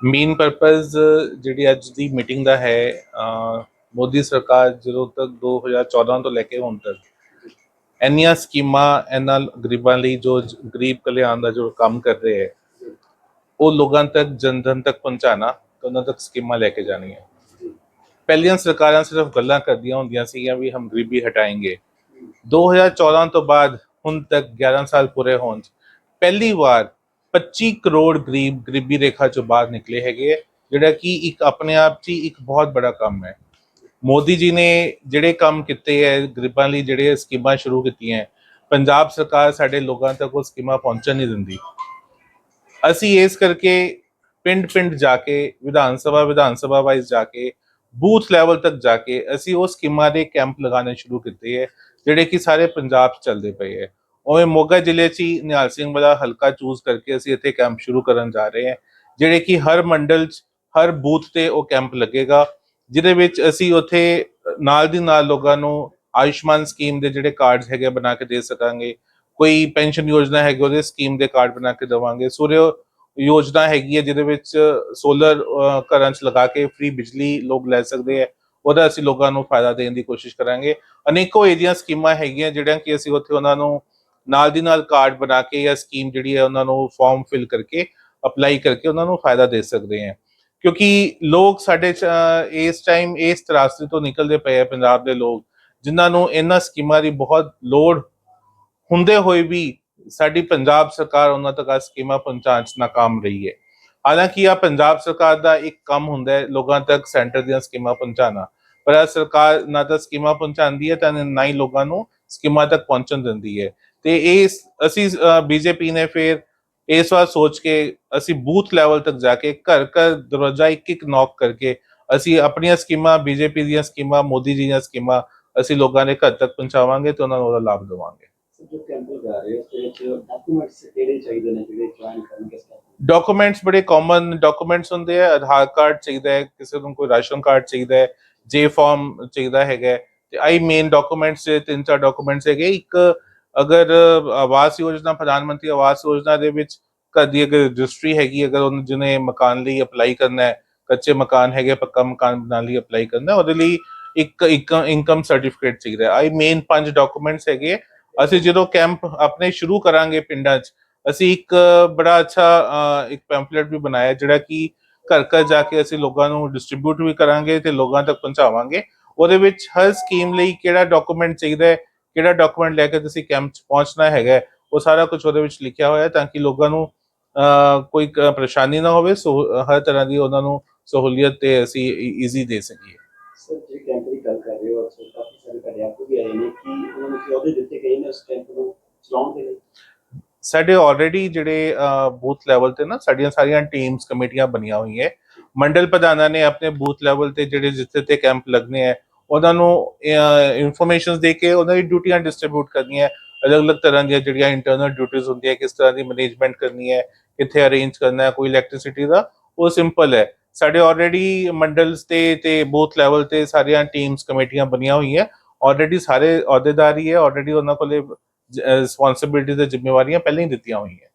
Main purpose ਜਿਹੜੀ ਅੱਜ ਦੀ meeting ਦਾ ਹੈ ਮੋਦੀ ਸਰਕਾਰ ਜਦੋਂ ਤੱਕ 2014 ਤੋਂ ਲੈ ਕੇ ਹੁਣ ਤੱਕ ਇੰਨੀਆਂ ਸਕੀਮਾਂ ਇਹਨਾਂ ਗਰੀਬਾਂ ਲਈ ਜੋ ਗਰੀਬ ਕਲਿਆਣ ਦਾ ਜੋ ਕੰਮ ਕਰ ਰਹੇ ਹੈ, ਉਹ ਲੋਕਾਂ ਤੱਕ ਜਨਧਨ ਤੱਕ ਪਹੁੰਚਾਣਾ ਤੇ ਉਹਨਾਂ ਤੱਕ ਸਕੀਮਾਂ ਲੈ ਕੇ ਜਾਣੀਆਂ। ਪਹਿਲੀਆਂ ਸਰਕਾਰਾਂ ਸਿਰਫ ਗੱਲਾਂ ਕਰਦੀਆਂ ਹੁੰਦੀਆਂ ਸੀਗੀਆਂ ਵੀ ਹਮ ਗਰੀਬੀ ਹਟਾਏਂਗੇ। 2014 ਤੋਂ ਬਾਅਦ ਹੁਣ ਤੱਕ 11 ਸਾਲ ਪੂਰੇ ਹੋਣ 'ਚ ਪਹਿਲੀ ਵਾਰ 25 ਕਰੋੜ ਗਰੀਬ ਗਰੀਬੀ ਰੇਖਾ ਚੋਂ ਬਾਹਰ ਨਿਕਲੇ ਹੈਗੇ ਹੈ, ਜਿਹੜਾ ਕਿ ਇੱਕ ਆਪਣੇ ਆਪ 'ਚ ਹੀ ਇੱਕ ਬਹੁਤ ਬੜਾ ਕੰਮ ਹੈ ਮੋਦੀ ਜੀ ਨੇ ਜਿਹੜੇ ਕੰਮ ਕੀਤੇ ਹੈ ਗਰੀਬਾਂ ਲਈ ਜਿਹੜੇ ਸਕੀਮਾਂ ਸ਼ੁਰੂ ਕੀਤੀਆਂ ਹੈ, ਪੰਜਾਬ ਸਰਕਾਰ ਸਾਡੇ ਲੋਕਾਂ ਤੱਕ ਉਹ ਸਕੀਮਾਂ ਪਹੁੰਚਣ ਨਹੀਂ ਦਿੰਦੀ ਅਸੀਂ ਇਸ ਕਰਕੇ ਪਿੰਡ ਪਿੰਡ ਜਾ ਕੇ ਵਿਧਾਨ ਸਭਾ ਵਿਧਾਨ ਸਭਾ ਵਾਈਜ਼ ਜਾ ਕੇ ਬੂਥ ਲੈਵਲ ਤੱਕ ਜਾ ਕੇ ਅਸੀਂ ਉਹ ਸਕੀਮਾਂ ਦੇ ਕੈਂਪ ਲਗਾਉਣੇ ਸ਼ੁਰੂ ਕੀਤੇ ਹੈ ਜਿਹੜੇ ਕਿ ਸਾਰੇ ਪੰਜਾਬ 'ਚ ਚੱਲਦੇ ਪਏ ਹੈ ਉਵੇਂ ਮੋਗਾ ਜ਼ਿਲ੍ਹੇ 'ਚ ਹੀ ਨਿਹਾਲ ਸਿੰਘ ਵਾਲਾ ਹਲਕਾ ਚੂਜ਼ ਕਰਕੇ ਅਸੀਂ ਇੱਥੇ ਕੈਂਪ ਸ਼ੁਰੂ ਕਰਨ ਜਾ ਰਹੇ ਹਾਂ, ਜਿਹੜੇ ਕਿ ਹਰ ਮੰਡਲ 'ਚ, ਹਰ ਬੂਥ ਤੇ ਉਹ ਕੈਂਪ ਲੱਗੇਗਾ, ਜਿਹਦੇ ਵਿੱਚ ਅਸੀਂ ਉੱਥੇ ਨਾਲ ਦੀ ਨਾਲ ਲੋਕਾਂ ਨੂੰ ਆਯੁਸ਼ਮਾਨ ਸਕੀਮ ਦੇ ਜਿਹੜੇ ਕਾਰਡਸ ਹੈਗੇ ਬਣਾ ਕੇ ਦੇ ਸਕਾਂਗੇ, ਕੋਈ ਪੈਨਸ਼ਨ ਯੋਜਨਾ ਹੈਗੀ ਉਹਦੇ ਸਕੀਮ ਦੇ ਕਾਰਡ ਬਣਾ ਕੇ ਦੇਵਾਂਗੇ ਸੂਰਿਆ ਯੋਜਨਾ ਹੈਗੀ ਹੈ ਜਿਹਦੇ ਵਿੱਚ ਸੋਲਰ ਘਰਾਂ 'ਚ ਲਗਾ ਕੇ ਫ੍ਰੀ ਬਿਜਲੀ ਲੋਕ ਲੈ ਸਕਦੇ ਹੈ ਉਹਦਾ ਅਸੀਂ ਲੋਕਾਂ ਨੂੰ ਫਾਇਦਾ ਦੇਣ ਦੀ ਕੋਸ਼ਿਸ਼ ਕਰਾਂਗੇ, ਅਨੇਕੋ ਏਰੀਆ ਸਕੀਮਾਂ ਹੈਗੀਆਂ ਜਿਹੜੀਆਂ ਕਿ ਅਸੀਂ ਉੱਥੇ ਉਹਨਾਂ ਨੂੰ ਨਾਲ ਦੀ ਨਾਲ ਕਾਰਡ ਬਣਾ ਕੇ ਜਾਂ ਸਕੀਮ ਜਿਹੜੀ ਹੈ ਉਹਨਾਂ ਨੂੰ ਫਾਰਮ ਫਿਲ ਕਰਕੇ ਅਪਲਾਈ ਕਰਕੇ ਉਹਨਾਂ ਨੂੰ ਫਾਇਦਾ ਦੇ ਸਕਦੇ ਹਾਂ। ਕਿਉਂਕਿ ਲੋਕ ਸਾਡੇ ਇਸ ਟਾਈਮ ਇਸ ਤਰਾਸਦੀ ਤੋਂ ਨਿਕਲਦੇ ਪਏ ਆ ਪੰਜਾਬ ਦੇ ਲੋਕ, ਜਿਨ੍ਹਾਂ ਨੂੰ ਇਹਨਾਂ ਸਕੀਮਾਂ ਦੀ ਬਹੁਤ ਲੋੜ ਹੁੰਦੇ ਹੋਏ ਵੀ ਸਾਡੀ ਪੰਜਾਬ ਸਰਕਾਰ ਉਹਨਾਂ ਤੱਕ ਆ ਸਕੀਮਾਂ ਪਹੁੰਚਾਉਣ 'ਚ ਨਾਕਾਮ ਰਹੀ ਹੈ। ਹਾਲਾਂਕਿ ਆ ਪੰਜਾਬ ਸਰਕਾਰ ਦਾ ਇੱਕ ਕੰਮ ਹੁੰਦਾ ਹੈ ਲੋਕਾਂ ਤੱਕ ਸੈਂਟਰ ਦੀਆਂ ਸਕੀਮਾਂ ਪਹੁੰਚਾਉਣਾ। ਪਰ ਇਹ ਸਰਕਾਰ ਨਾ ਤਾਂ ਸਕੀਮਾਂ ਪਹੁੰਚਾਉਂਦੀ ਹੈ, ਤਾਂ ਨਾ ਹੀ ਲੋਕਾਂ ਨੂੰ ਸਕੀਮਾਂ ਤੱਕ ਪਹੁੰਚਣ ਦਿੰਦੀ ਹੈ। ਤੇ ਇਸ ਅਸੀਂ ਬੀਜੇਪੀ ਨੇ ਫਿਰ ਇਸ ਵਾਰ ਸੋਚ ਕੇ ਅਸੀਂ ਬੂਥ ਲੈਵਲ ਤੱਕ ਜਾ ਕੇ ਘਰ ਘਰ ਦਰਵਾਜ਼ਾ ਇੱਕ ਇੱਕ ਨੌਕ ਕਰਕੇ ਅਸੀਂ ਆਪਣੀਆਂ ਸਕੀਮਾਂ ਬੀਜੇਪੀ ਦੀਆਂ ਸਕੀਮਾਂ ਮੋਦੀ ਜੀ ਦੀਆਂ ਸਕੀਮਾਂ ਅਸੀਂ ਲੋਕਾਂ ਦੇ ਘਰ ਤੱਕ ਪਹੁੰਚਾਵਾਂਗੇ ਤੇ ਉਹਨਾਂ ਨੂੰ ਉਹਦਾ ਲਾਭ ਦੇਵਾਂਗੇ। ਡਾਕੂਮੈਂਟਸ ਬੜੇ ਕਾਮਨ ਡਾਕੂਮੈਂਟਸ ਹੁੰਦੇ ਆ ਆਧਾਰ ਕਾਰਡ ਚਾਹੀਦਾ ਹੈ ਕਿਸੇ ਨੂੰ ਕੋਈ ਰਾਸ਼ਨ ਕਾਰਡ ਚਾਹੀਦਾ ਹੈ ਜੇ ਫਾਰਮ ਚਾਹੀਦਾ ਹੈਗਾ ਤੇ ਆਈ ਮੇਨ ਡਾਕੂਮੈਂਟਸ ਤਿੰਨ ਚਾਰ ਡਾਕੂਮੈਂਟਸ ਹੈਗੇ ਇੱਕ ਅਗਰ ਆਵਾਸ ਯੋਜਨਾ, ਪ੍ਰਧਾਨ ਮੰਤਰੀ ਆਵਾਸ ਯੋਜਨਾ ਦੇ ਵਿੱਚ ਘਰ ਦੀ ਅਗਰ ਰਜਿਸਟਰੀ ਹੈਗੀ, ਅਗਰ ਉਹਨੇ ਜਿਹਨੇ ਮਕਾਨ ਲਈ ਅਪਲਾਈ ਕਰਨਾ ਹੈ, ਕੱਚੇ ਮਕਾਨ ਹੈਗੇ, ਪੱਕਾ ਮਕਾਨ ਬਣਾਉਣ ਲਈ ਅਪਲਾਈ ਕਰਨਾ, ਉਹਦੇ ਲਈ ਇੱਕ ਇਨਕਮ ਸਰਟੀਫਿਕੇਟ ਚਾਹੀਦਾ ਹੈ। ਆਈ ਮੇਨ ਪੰਜ ਡਾਕੂਮੈਂਟਸ ਹੈਗੇ ਅਸੀਂ ਜਦੋਂ ਕੈਂਪ ਆਪਣੇ ਸ਼ੁਰੂ ਕਰਾਂਗੇ ਪਿੰਡਾਂ 'ਚ, ਅਸੀਂ ਇੱਕ ਬੜਾ ਅੱਛਾ ਇੱਕ ਪੈਂਫਲੇਟ ਵੀ ਬਣਾਇਆ, ਜਿਹੜਾ ਕਿ ਘਰ ਘਰ ਜਾ ਕੇ ਅਸੀਂ ਲੋਕਾਂ ਨੂੰ ਡਿਸਟ੍ਰੀਬਿਊਟ ਵੀ ਕਰਾਂਗੇ ਤੇ ਲੋਕਾਂ ਤੱਕ ਪਹੁੰਚਾਵਾਂਗੇ। ਉਹਦੇ ਵਿੱਚ ਹਰ ਸਕੀਮ ਲਈ ਕਿਹੜਾ ਡਾਕੂਮੈਂਟ ਚਾਹੀਦਾ ਹੈ ਕਿਹੜਾ ਡਾਕੂਮੈਂਟ ਲੈ ਕੇ ਤੁਸੀਂ ਕੈਂਪ 'ਚ ਪਹੁੰਚਣਾ ਹੈਗਾ ਉਹ ਸਾਰਾ ਕੁਝ ਉਹਦੇ ਵਿੱਚ ਲਿਖਿਆ ਹੋਇਆ ਹੈ ਤਾਂ ਕਿ ਲੋਕਾਂ ਨੂੰ ਕੋਈ ਪਰੇਸ਼ਾਨੀ ਨਾ ਹੋਵੇ ਸੋ ਹਰ ਤਰ੍ਹਾਂ ਦੀ ਉਹਨਾਂ ਨੂੰ ਸਹੂਲੀਅਤ ਤੇ ਅਸੀਂ ਈਜ਼ੀ ਦੇ ਸਕੀਏ। ਸਰ ਜਿਹੜੇ ਕੈਂਪ ਦੀ ਗੱਲ ਕਰ ਰਹੇ ਹੋ ਅਕਸਰ ਕਾਫੀ ਸਾਰੇ ਤੁਹਾਡੇ ਆਪ ਵੀ ਆਏ ਨੇ ਕਿ ਉਹਨਾਂ ਨੂੰ ਕੀ ਅਹੁਦੇ ਦਿੱਤੇ ਗਏ ਨੇ ਉਸ ਕੈਂਪ ਨੂੰ ਚਲਾਉਣ ਦੇ ਲਈ? ਸਾਡੇ ਆਲਰੇਡੀ ਜਿਹੜੇ ਬੂਥ ਲੈਵਲ ਤੇ ਨਾ ਸਾਡੀਆਂ ਸਾਰੀਆਂ ਟੀਮਸ ਕਮੇਟੀਆਂ ਬਣੀਆਂ ਹੋਈਆਂ ਮੰਡਲ ਪ੍ਰਧਾਨਾਂ ਨੇ ਆਪਣੇ ਬੂਥ ਲੈਵਲ ਤੇ ਜਿਹੜੇ ਜਿੱਥੇ ਤੇ ਕੈਂਪ ਲੱਗਨੇ ਹੈ ਉਹਨਾਂ ਨੂੰ ਇਨਫੋਰਮੇਸ਼ਨਸ ਦੇ ਕੇ ਉਹਨਾਂ ਦੀ ਡਿਊਟੀਆਂ ਡਿਸਟ੍ਰੀਬਿਊਟ ਕਰਨੀਆਂ ਅਲੱਗ-ਅਲੱਗ ਤਰ੍ਹਾਂ ਦੀਆਂ ਜਿਹੜੀਆਂ ਇੰਟਰਨਲ ਡਿਊਟੀਆਂ ਹੁੰਦੀਆਂ, ਕਿਸ ਤਰ੍ਹਾਂ ਦੀ ਮੈਨੇਜਮੈਂਟ ਕਰਨੀ ਹੈ, ਕਿੱਥੇ ਅਰੇਂਜ ਕਰਨਾ ਹੈ, ਕੋਈ ਇਲੈਕਟ੍ਰਿਸਿਟੀ ਦਾ, ਉਹ ਸਿੰਪਲ ਹੈ। ਸਾਡੇ ਆਲਰੇਡੀ ਮੰਡਲਸ ਤੇ ਤੇ ਬੋਥ ਲੈਵਲ ਤੇ ਸਾਰੀਆਂ ਟੀਮਸ ਕਮੇਟੀਆਂ ਬਣੀਆਂ ਹੋਈਆਂ। ਆਲਰੇਡੀ ਸਾਰੇ ਅਹੁਦੇਦਾਰੀ ਹੈ ਆਲਰੇਡੀ ਉਹਨਾਂ ਕੋਲੇ ਰਿਸਪੌਂਸਿਬਿਲਟੀ ਤੇ ਜ਼ਿੰਮੇਵਾਰੀਆਂ ਪਹਿਲਾਂ ਹੀ ਦਿੱਤੀਆਂ ਹੋਈਆਂ।